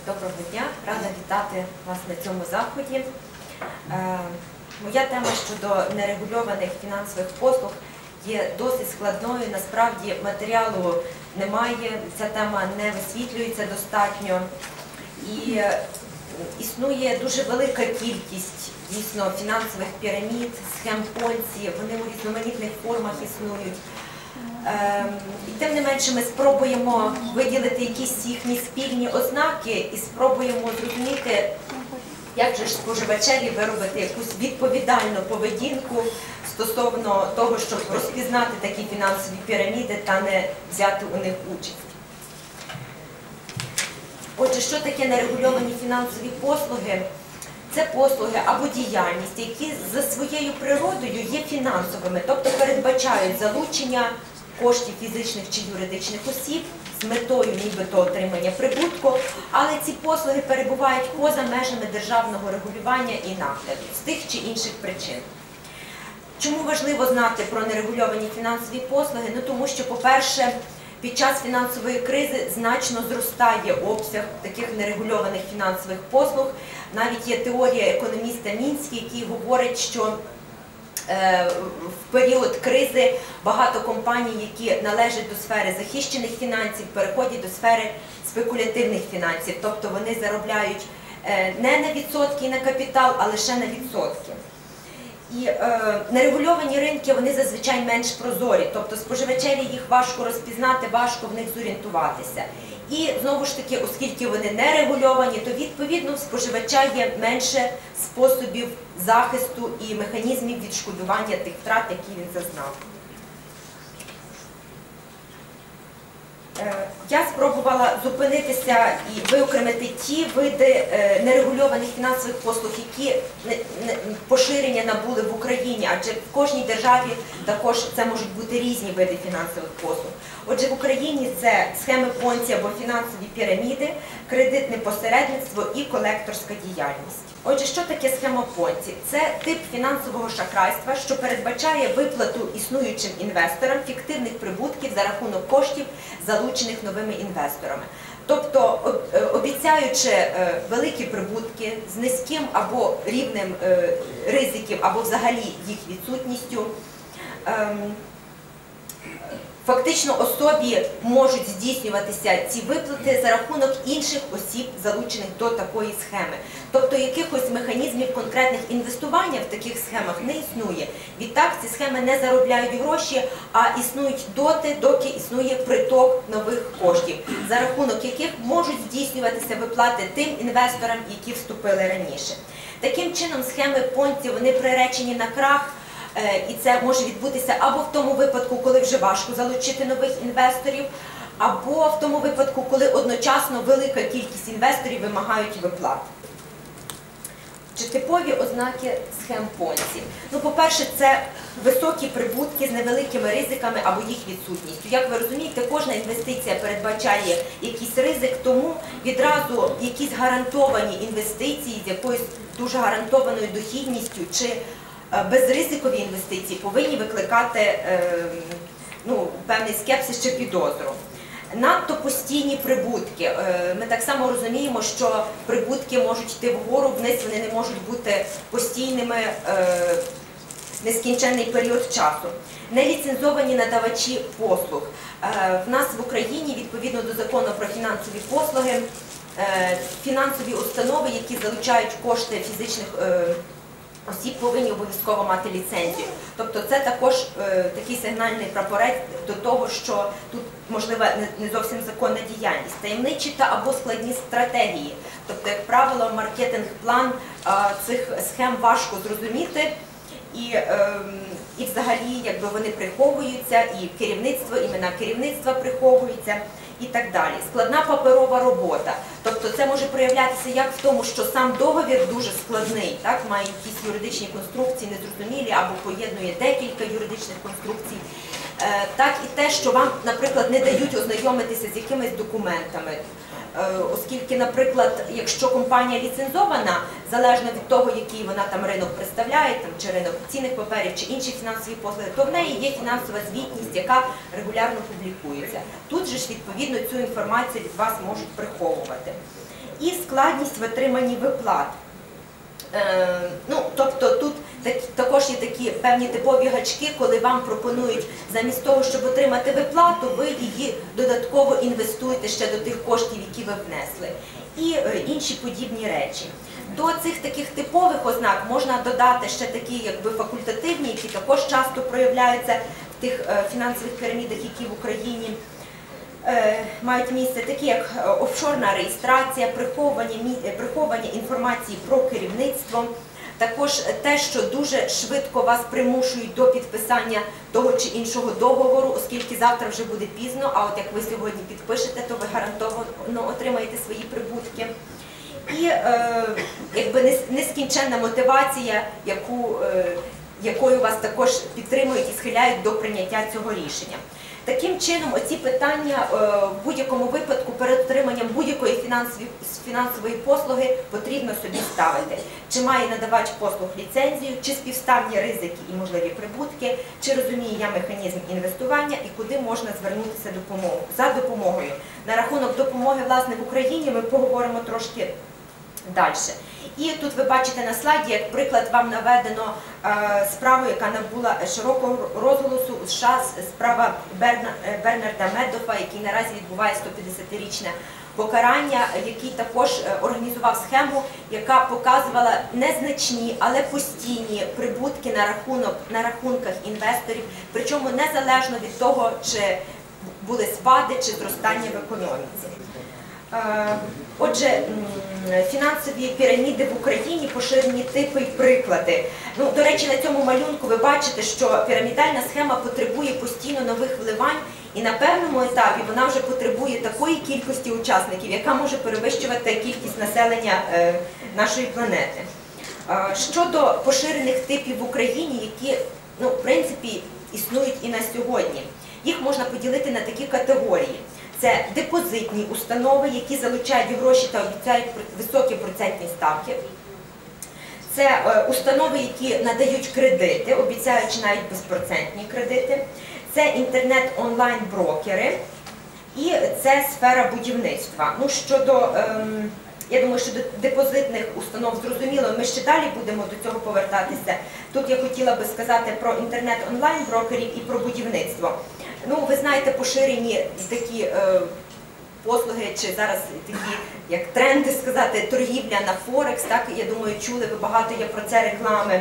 Доброго дня, рада вітати вас на цьому заході. Е, Моя тема щодо нерегульованих фінансових послуг є досить складною. Насправді матеріалу немає, ця тема не висвітлюється достатньо. І е, існує дуже велика кількість дійсно фінансових пірамід, схем понці, вони у різноманітних формах існують. Ем, І тим не менше ми спробуємо виділити якісь їхні спільні ознаки і спробуємо зрозуміти, як же ж споживачеві виробити якусь відповідальну поведінку стосовно того, щоб розпізнати такі фінансові піраміди та не взяти у них участь. Отже, що таке нерегульовані фінансові послуги? Це послуги або діяльність, які за своєю природою є фінансовими, тобто передбачають залучення коштів фізичних чи юридичних осіб з метою нібито отримання прибутку, але ці послуги перебувають поза межами державного регулювання і нагляду з тих чи інших причин. Чому важливо знати про нерегульовані фінансові послуги? Ну тому що, по-перше, під час фінансової кризи значно зростає обсяг таких нерегульованих фінансових послуг. Навіть є теорія економіста Мінський, який говорить, що в період кризи багато компаній, які належать до сфери захищених фінансів, переходять до сфери спекулятивних фінансів, тобто вони заробляють е, не на відсотки і на капітал, а лише на відсотки. І е, нерегульовані ринки вони зазвичай менш прозорі, тобто споживачеві їх важко розпізнати, важко в них зорієнтуватися. І знову ж таки, оскільки вони не регульовані, то відповідно в споживача є менше способів захисту і механізмів відшкодування тих втрат, які він зазнав. Я спробувала зупинитися і виокремити ті види е, нерегульованих фінансових послуг, які поширення набули в Україні, адже в кожній державі також це можуть бути різні види фінансових послуг. Отже, в Україні це схеми понці або фінансові піраміди, кредитне посередництво і колекторська діяльність. Отже, що таке схема понці? Це тип фінансового шахрайства, що передбачає виплату існуючим інвесторам фіктивних прибутків за рахунок коштів, залучених новими інвесторами. Тобто, е, обіцяючи е, великі прибутки з низьким або рівнем е, ризиків, або взагалі їх відсутністю. Фактично особі можуть здійснюватися ці виплати за рахунок інших осіб, залучених до такої схеми. Тобто якихось механізмів конкретних інвестування в таких схемах не існує. Відтак ці схеми не заробляють гроші, а існують доти, доки існує приток нових коштів, за рахунок яких можуть здійснюватися виплати тим інвесторам, які вступили раніше. Таким чином, схеми понті вони приречені на крах. Е, І це може відбутися або в тому випадку, коли вже важко залучити нових інвесторів, або в тому випадку, коли одночасно велика кількість інвесторів вимагають виплат. Чи типові ознаки схем понці? Ну, по-перше, це високі прибутки з невеликими ризиками або їх відсутністю. Як ви розумієте, кожна інвестиція передбачає якийсь ризик, тому відразу якісь гарантовані інвестиції з якоюсь дуже гарантованою дохідністю чи безризикові інвестиції повинні викликати е, ну, певний скепсис чи підозру. Надто постійні прибутки. Е, Ми так само розуміємо, що прибутки можуть йти вгору, вниз вони не можуть бути постійними е, нескінченний період часу. Неліцензовані надавачі послуг. Е, В нас в Україні, відповідно до закону про фінансові послуги, е, фінансові установи, які залучають кошти фізичних е, осіб повинні обов'язково мати ліцензію. Тобто це також е, такий сигнальний прапорець до того, що тут можлива не, зовсім законна діяльність, таємничі та або складні стратегії. Тобто, як правило, маркетинг-план е, цих схем важко зрозуміти. І, ем, і взагалі якби вони приховуються, і керівництво, імена керівництва приховуються і так далі. Складна паперова робота. Тобто це може проявлятися як в тому, що сам договір дуже складний, так, має якісь юридичні конструкції незрозумілі або поєднує декілька юридичних конструкцій. Е, так і те, що вам, наприклад, не дають ознайомитися з якимись документами. Е, оскільки наприклад, якщо компанія ліцензована, залежно від того, який вона там ринок представляє, там чи ринок цінних паперів, чи інші фінансові послуги, то в неї є фінансова звітність, яка регулярно публікується. Тут же ж відповідно цю інформацію від вас можуть приховувати. І складність в отриманні виплат. Е, ну, тобто тут також є такі певні типові гачки, коли вам пропонують замість того, щоб отримати виплату, ви її додатково інвестуєте ще до тих коштів, які ви внесли, і е, інші подібні речі. До цих таких типових ознак можна додати ще такі, якби факультативні, які також часто проявляються в тих е, фінансових пірамідах, які в Україні мають місце, такі як е, офшорна реєстрація, е, інформації про керівництво, також те, що дуже швидко вас примушують до підписання того чи іншого договору, оскільки завтра вже буде пізно, а от як ви сьогодні підпишете, то ви гарантовано отримаєте свої прибутки. І е, якби нескінченна мотивація, е, якою вас також підтримують і схиляють до прийняття цього рішення. Таким чином, оці питання е, в будь-якому випадку перед отриманням будь-якої фінансової, послуги потрібно собі ставити. Чи має надавач послуг ліцензію, чи співставні ризики і можливі прибутки, чи розуміє я механізм інвестування і куди можна звернутися допомогу за допомогою. На рахунок допомоги власне в Україні ми поговоримо трошки далі. І тут ви бачите на слайді, як приклад вам наведено е, справу, яка набула широкого розголосу у США, справа е, Бернарда Медофа, який наразі відбуває 150-річне покарання, який також е, організував схему, яка показувала незначні, але постійні прибутки на рахунок на рахунках інвесторів, причому незалежно від того, чи були спади чи зростання в економіці. Отже, фінансові піраміди в Україні поширені типи і приклади. Ну, до речі, на цьому малюнку ви бачите, що пірамідальна схема потребує постійно нових вливань, і на певному етапі вона вже потребує такої кількості учасників, яка може перевищувати кількість населення е, нашої планети. Е, Щодо поширених типів в Україні, які ну, в принципі існують і на сьогодні, їх можна поділити на такі категорії. Це депозитні установи, які залучають гроші та обіцяють високі процентні ставки. Це е, установи, які надають кредити, обіцяючи навіть безпроцентні кредити. Це інтернет-онлайн-брокери і це сфера будівництва. Ну, щодо, ем, я думаю, що до депозитних установ зрозуміло, ми ще далі будемо до цього повертатися. Тут я хотіла би сказати про інтернет-онлайн-брокерів і про будівництво. Ну, ви знаєте, поширені такі е, послуги, чи зараз такі як тренди сказати, торгівля на Форекс. Так я думаю, чули ви багато є про це реклами.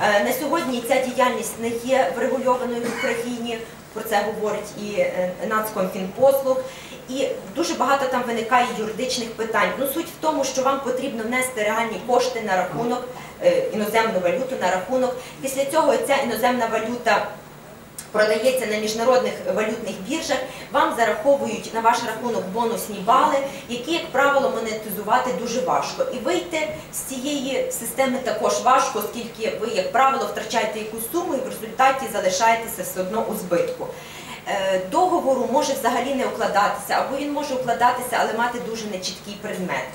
Е, На сьогодні ця діяльність не є врегульованою в Україні. Про це говорить і е, Нацкомфінпослуг. І дуже багато там виникає юридичних питань. Ну суть в тому, що вам потрібно внести реальні кошти на рахунок, е, іноземну валюту на рахунок. Після цього ця іноземна валюта продається на міжнародних валютних біржах, вам зараховують на ваш рахунок бонусні бали, які, як правило, монетизувати дуже важко. І вийти з цієї системи також важко, оскільки ви, як правило, втрачаєте якусь суму і в результаті залишаєтеся все одно у збитку. Е, Договору може взагалі не укладатися, або він може укладатися, але мати дуже нечіткий предмет.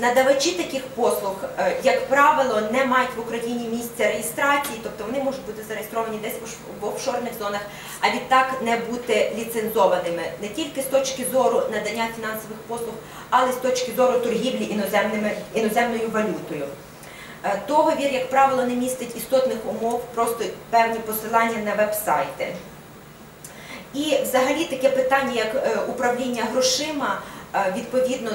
Надавачі таких послуг, е, як правило, не мають в Україні місця реєстрації, тобто вони можуть бути зареєстровані десь в офшорних зонах, а відтак не бути ліцензованими не тільки з точки зору надання фінансових послуг, але й з точки зору торгівлі іноземною валютою. Е, Договір, як правило, не містить істотних умов, просто певні посилання на веб-сайти. І взагалі таке питання, як е, управління грошима, відповідно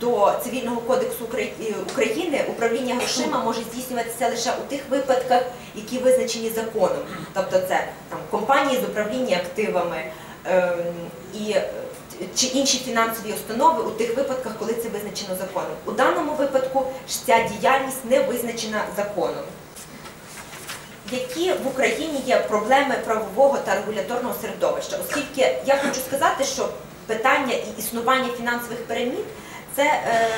до Цивільного кодексу е, України, управління грошима може здійснюватися лише у тих випадках, які визначені законом. Тобто це там компанії з управління активами ем, і е, чи інші фінансові установи у тих випадках, коли це визначено законом. У даному випадку ж ця діяльність не визначена законом. Які в Україні є проблеми правового та регуляторного середовища, оскільки я хочу сказати, що питання і існування фінансових пірамід це е,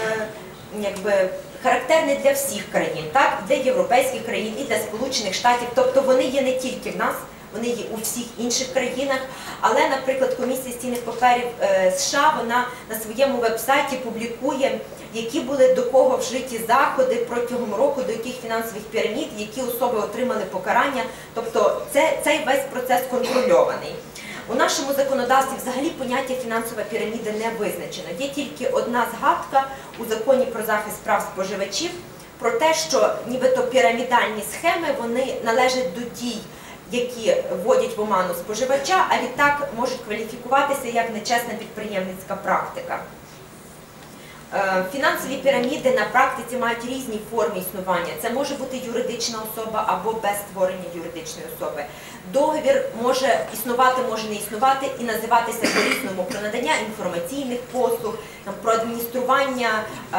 якби характерне для всіх країн, так для європейських країн і для Сполучених Штатів. Тобто вони є не тільки в нас вони є у всіх інших країнах. Але, наприклад, комісія з цінних паперів е, США вона на своєму вебсайті публікує, які були до кого вжиті заходи протягом року, до яких фінансових пірамід, які особи отримали покарання. Тобто, це цей весь процес контрольований. У нашому законодавстві взагалі поняття фінансова піраміда не визначено. Є тільки одна згадка у законі про захист прав споживачів про те, що нібито пірамідальні схеми вони належать до дій, які вводять в оману споживача, а відтак можуть кваліфікуватися як нечесна підприємницька практика. Е, Фінансові піраміди на практиці мають різні форми існування. Це може бути юридична особа або без створення юридичної особи. Договір може існувати, може не існувати і називатися по-різному про надання інформаційних послуг, про адміністрування е,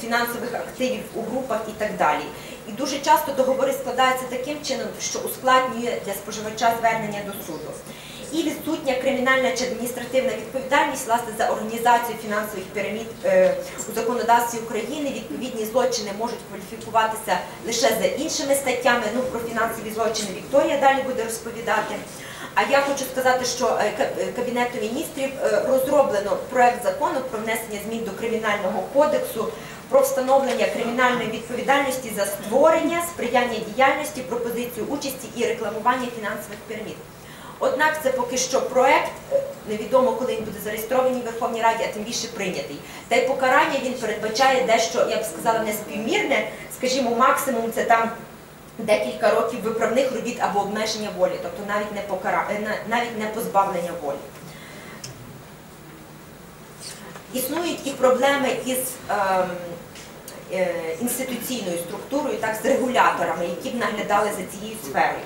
фінансових активів у групах і так далі. І дуже часто договори складаються таким чином, що ускладнює для споживача звернення до суду. І відсутня кримінальна чи адміністративна відповідальність власне за організацію фінансових пірамід е, у законодавстві України. Відповідні злочини можуть кваліфікуватися лише за іншими статтями. Ну про фінансові злочини Вікторія далі буде розповідати. А я хочу сказати, що е, е, Кабінетом міністрів розроблено проект закону про внесення змін до кримінального кодексу про встановлення кримінальної відповідальності за створення, сприяння діяльності, пропозицію участі і рекламування фінансових пірамід. Однак це поки що проект, е, невідомо коли він буде зареєстрований в Верховній Раді, а тим більше прийнятий. Та й покарання він передбачає дещо, я б сказала, неспівмірне, скажімо, максимум це там декілька років виправних робіт або обмеження волі, тобто навіть не покара... е, навіть не позбавлення волі. Існують і проблеми із ем, е, інституційною структурою, так, з регуляторами, які б наглядали за цією сферою.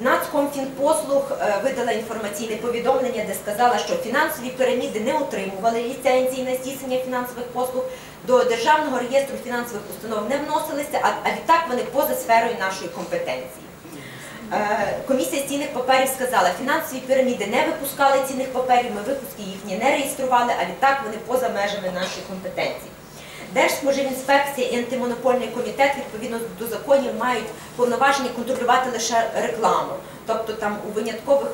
Нацкомфінпослуг е, видала інформаційне повідомлення, де сказала, що фінансові піраміди не отримували ліцензії на здійснення фінансових послуг, до Державного реєстру фінансових установ не вносилися, а, відтак вони поза сферою нашої компетенції. Е, Комісія цінних паперів сказала, фінансові піраміди не випускали цінних паперів, ми випуски їхні не реєстрували, а відтак вони поза межами нашої компетенції. Держспоживінспекція і антимонопольний комітет відповідно до законів мають повноваження контролювати лише рекламу. Тобто там у виняткових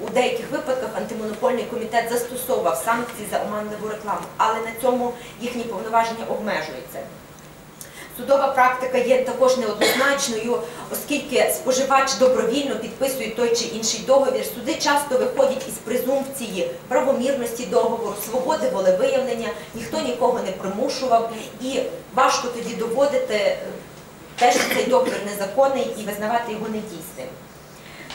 у деяких випадках антимонопольний комітет застосовував санкції за оманливу рекламу, але на цьому їхні повноваження обмежуються. Судова практика є також неоднозначною, оскільки споживач добровільно підписує той чи інший договір. Суди часто виходять із презумпції правомірності договору, свободи волевиявлення, ніхто нікого не примушував, і важко тоді доводити те, що цей договір незаконний і визнавати його недійсним.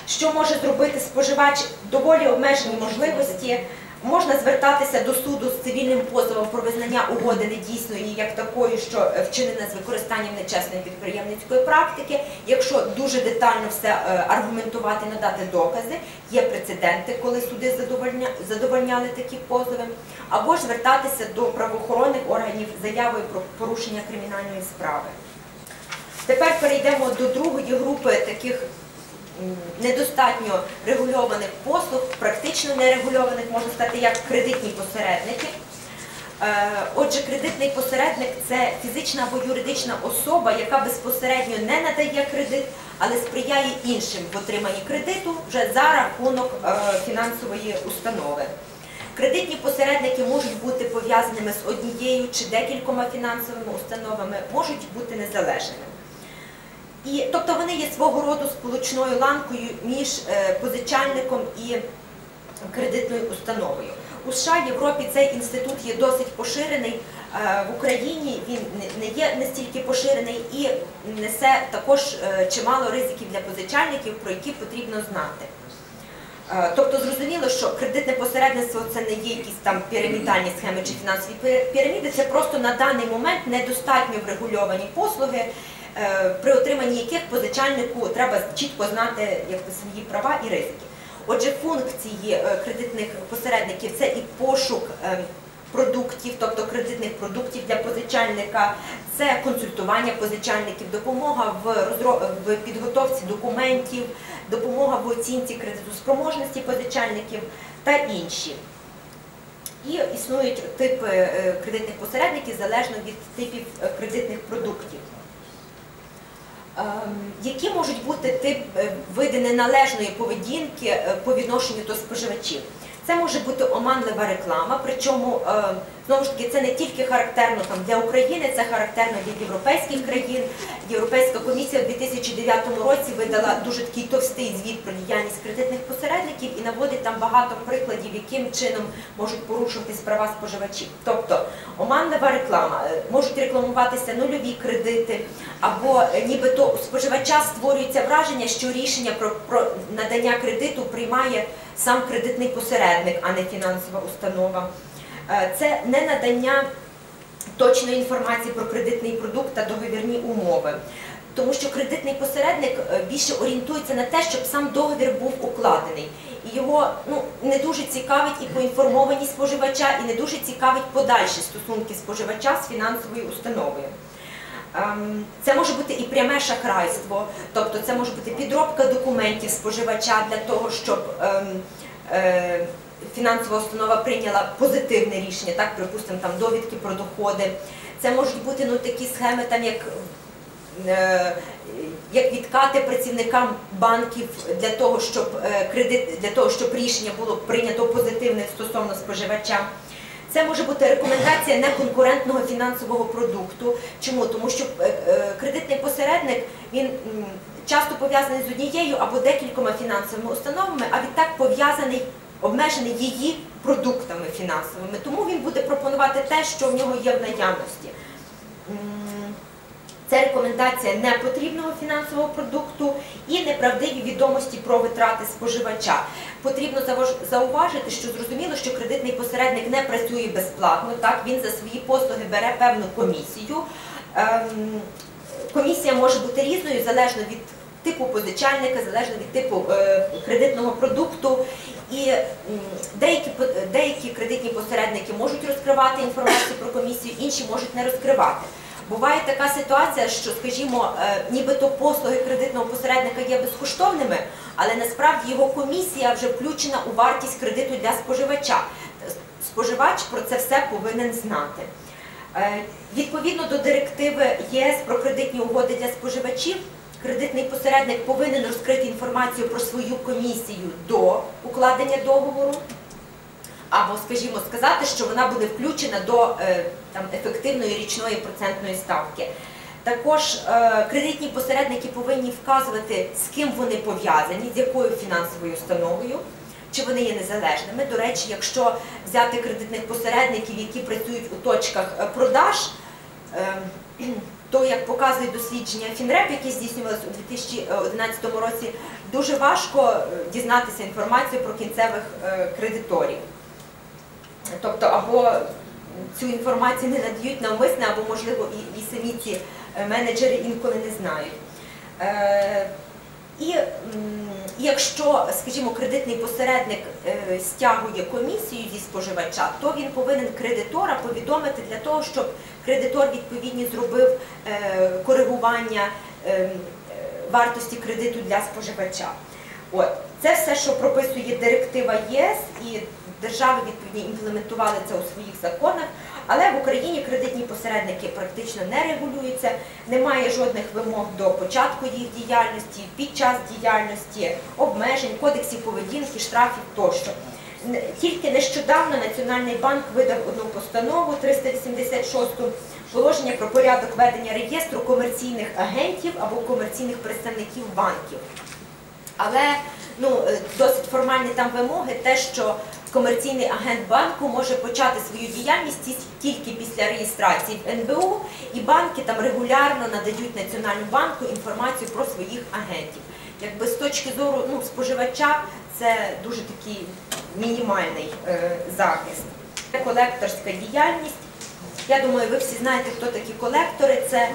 Що може зробити споживач? Доволі обмежені можливості. Можна звертатися до суду з цивільним позовом про визнання угоди недійсною як такою, що вчинена з використанням нечесної підприємницької практики. Якщо дуже детально все е, аргументувати, надати докази, є прецеденти, коли суди задовольняли такі позови, або ж звертатися до правоохоронних органів заявою про порушення кримінальної справи. Тепер перейдемо до другої групи таких недостатньо регульованих послуг, практично нерегульованих, можна сказати, як кредитні посередники. Е, Отже, кредитний посередник це фізична або юридична особа, яка безпосередньо не надає кредит, але сприяє іншим в отриманні кредиту вже за рахунок е, фінансової установи. Кредитні посередники можуть бути пов'язаними з однією чи декількома фінансовими установами, можуть бути незалежними. І, тобто вони є свого роду сполучною ланкою між е, позичальником і кредитною установою. У США, Європі цей інститут є досить поширений. е, В Україні він не- є настільки поширений і несе також е, чимало ризиків для позичальників, про які потрібно знати. Тобто зрозуміло, що кредитне посередництво це не є якісь там пірамідальні схеми чи фінансові піраміди, це просто на даний момент недостатньо врегульовані послуги, при отриманні яких позичальнику треба чітко знати якби, свої права і ризики. Отже, функції е, кредитних посередників це і пошук е, продуктів, тобто кредитних продуктів для позичальника, це консультування позичальників, допомога в, підготовці документів, допомога в оцінці кредитоспроможності позичальників та інші. І існують типи е, кредитних посередників залежно від типів е, кредитних продуктів. Ем, Які можуть бути тип е, види неналежної поведінки е, по відношенню до споживачів? Це може бути оманлива реклама, причому е, знову ж таки це не тільки характерно там для України, це характерно для європейських країн. Європейська комісія у 2009 році видала дуже такий товстий звіт про діяльність кредитних посередників і наводить там багато прикладів, яким чином можуть порушуватись права споживачів. Тобто оманлива реклама, е, можуть рекламуватися нульові кредити, або е, нібито у споживача створюється враження, що рішення про, про надання кредиту приймає сам кредитний посередник, а не фінансова установа. Е, Це не надання точної інформації про кредитний продукт та договірні умови. Тому що кредитний посередник е, більше орієнтується на те, щоб сам договір був укладений. І його ну, не дуже цікавить і поінформованість споживача, і не дуже цікавить подальші стосунки споживача з фінансовою установою. Ем, Це може бути і пряме шахрайство, тобто це може бути підробка документів споживача для того, щоб ем, е, фінансова установа прийняла позитивне рішення, так, припустимо, там довідки про доходи. Це можуть бути ну, такі схеми, там, як, е, як відкати працівникам банків для того, щоб е, кредит, для того, щоб рішення було прийнято позитивне стосовно споживача. Це може бути рекомендація неконкурентного фінансового продукту. Чому? Тому що е, е, кредитний посередник він часто пов'язаний з однією або декількома фінансовими установами, а відтак пов'язаний, обмежений її продуктами фінансовими. Тому він буде пропонувати те, що в нього є в наявності. Це рекомендація непотрібного фінансового продукту і неправдиві відомості про витрати споживача. Потрібно зауважити, що зрозуміло, що кредитний посередник не працює безплатно. Так він за свої послуги бере певну комісію. Ем, Комісія може бути різною залежно від типу позичальника, залежно від типу е, кредитного продукту. І деякі деякі кредитні посередники можуть розкривати інформацію про комісію, інші можуть не розкривати. Буває така ситуація, що, скажімо, е, нібито послуги кредитного посередника є безкоштовними, але насправді його комісія вже включена у вартість кредиту для споживача. Споживач про це все повинен знати. Е, Відповідно до директиви ЄС про кредитні угоди для споживачів, кредитний посередник повинен розкрити інформацію про свою комісію до укладення договору або, скажімо, сказати, що вона буде включена до е, там, ефективної річної процентної ставки. Також е, кредитні посередники повинні вказувати, з ким вони пов'язані, з якою фінансовою установою, чи вони є незалежними. До речі, якщо взяти кредитних посередників, які працюють у точках е, продаж, то, як показує дослідження Фінреп, яке здійснювалося у 2011 році, дуже важко дізнатися інформацію про кінцевих кредиторів. Тобто, або цю інформацію не надають навмисне, або, можливо, і, і самі ці е, менеджери інколи не знають. Е, і якщо, скажімо, кредитний посередник е, стягує комісію зі споживача, то він повинен кредитора повідомити для того, щоб кредитор відповідні зробив е, коригування вартості кредиту для споживача. От це все, що прописує директива ЄС, і держави відповідні імплементували це у своїх законах. Але в Україні кредитні посередники практично не регулюються, немає жодних вимог до початку їх діяльності, під час діяльності, обмежень, кодексів поведінки, штрафів тощо. Тільки нещодавно Національний банк видав одну постанову 386 положення про порядок ведення реєстру комерційних агентів або комерційних представників банків. Але ну, е, досить формальні там вимоги, те, що комерційний агент банку може почати свою діяльність тільки після реєстрації в НБУ, і банки там регулярно надають Національному банку інформацію про своїх агентів. Якби з точки зору ну, споживача це дуже такий мінімальний е, захист. Колекторська діяльність. Я думаю, ви всі знаєте, хто такі колектори. Це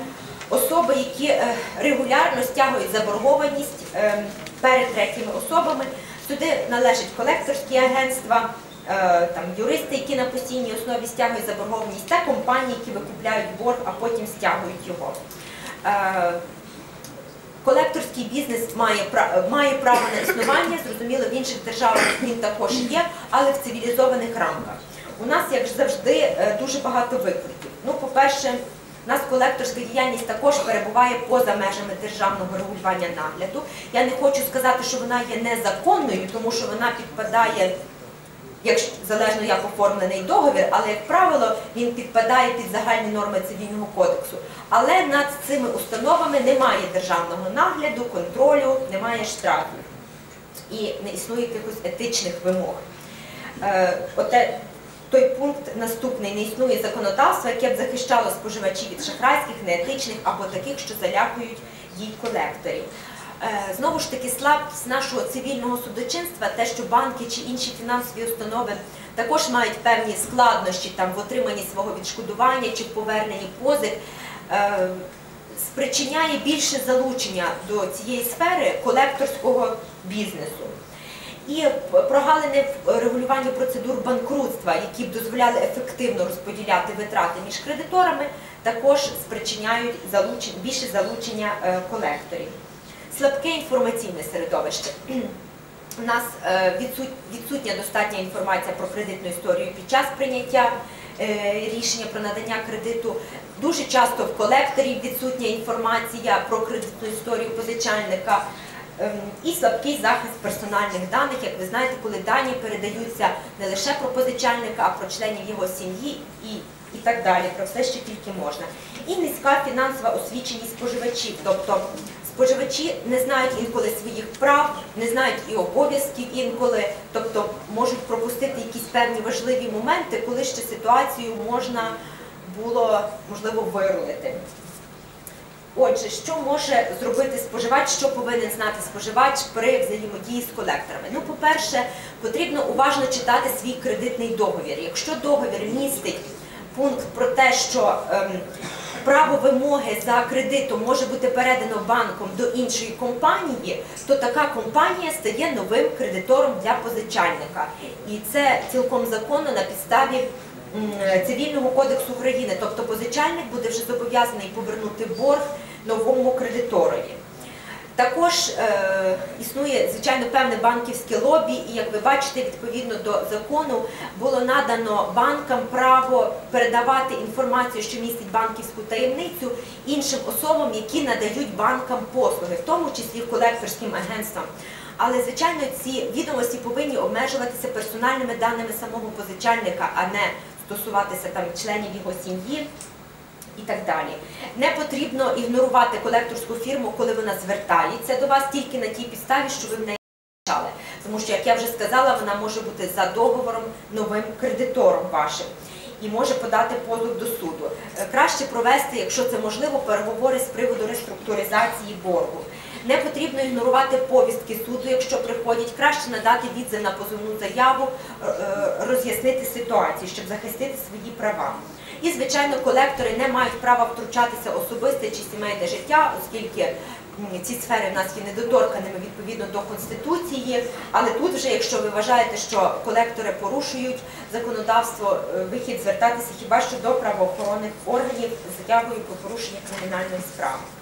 особи, які е, регулярно стягують заборгованість е, перед третіми особами. Сюди належать колекторські агентства, е, там юристи, які на постійній основі стягують заборгованість, та компанії, які викупляють борг, а потім стягують його. Е, Колекторський бізнес має має право на існування, зрозуміло, в інших державах він також є, але в цивілізованих рамках. У нас, як завжди, е, дуже багато викликів. Ну, по-перше, У нас колекторська діяльність також перебуває поза межами державного регулювання нагляду. Я не хочу сказати, що вона є незаконною, тому що вона підпадає якщо залежно як оформлений договір, але як правило він підпадає під загальні норми цивільного кодексу. Але над цими установами немає державного нагляду, контролю, немає штрафів і не існує якихось етичних вимог. Е, Оте той пункт наступний не існує законодавства, яке б захищало споживачів від шахрайських, неетичних або таких, що залякують їй колекторів. Е, Знову ж таки, слабкість нашого цивільного судочинства, те, що банки чи інші фінансові установи також мають певні складнощі там в отриманні свого відшкодування чи в поверненні позик, е, спричиняє більше залучення до цієї сфери колекторського бізнесу. І прогалини в регулюванні процедур банкрутства, які б дозволяли ефективно розподіляти витрати між кредиторами, також спричиняють залучення, більше залучення е, колекторів. Слабке інформаційне середовище. У нас е, відсутня достатня інформація про кредитну історію під час прийняття е, рішення про надання кредиту. Дуже часто в колекторів відсутня інформація про кредитну історію позичальника. Ем, І слабкий захист персональних даних, як ви знаєте, коли дані передаються не лише про позичальника, а про членів його сім'ї і, і так далі, про все, що тільки можна. І низька фінансова освіченість споживачів, тобто споживачі не знають інколи своїх прав, не знають і обов'язків інколи, тобто можуть пропустити якісь певні важливі моменти, коли ще ситуацію можна було можливо вирулити. Отже, що може зробити споживач, що повинен знати споживач при взаємодії з колекторами? Ну, по-перше, потрібно уважно читати свій кредитний договір. Якщо договір містить пункт про те, що ем, право вимоги за кредитом може бути передано банком до іншої компанії, то така компанія стає новим кредитором для позичальника. І це цілком законно на підставі Цивільного кодексу України, тобто позичальник буде вже зобов'язаний повернути борг новому кредиторові. Також е, існує звичайно певне банківське лобі, і як ви бачите, відповідно до закону було надано банкам право передавати інформацію, що містить банківську таємницю, іншим особам, які надають банкам послуги, в тому числі колекторським агентствам. Але звичайно, ці відомості повинні обмежуватися персональними даними самого позичальника, а не стосуватися там членів його сім'ї і так далі. Не потрібно ігнорувати колекторську фірму, коли вона звертається до вас тільки на тій підставі, що ви в неї почали. Тому що, як я вже сказала, вона може бути за договором новим кредитором вашим і може подати позов до суду. Е, Краще провести, якщо це можливо, переговори з приводу реструктуризації боргу. Не потрібно ігнорувати повістки суду, якщо приходять, краще надати відзив на позовну заяву, е, е, роз'яснити ситуацію, щоб захистити свої права. І, звичайно, колектори не мають права втручатися особисте чи сімейне життя, оскільки ці сфери в нас є недоторканими відповідно до Конституції. Але тут вже, якщо ви вважаєте, що колектори порушують законодавство, е, вихід звертатися хіба що до правоохоронних органів з заявою про порушення кримінальної справи.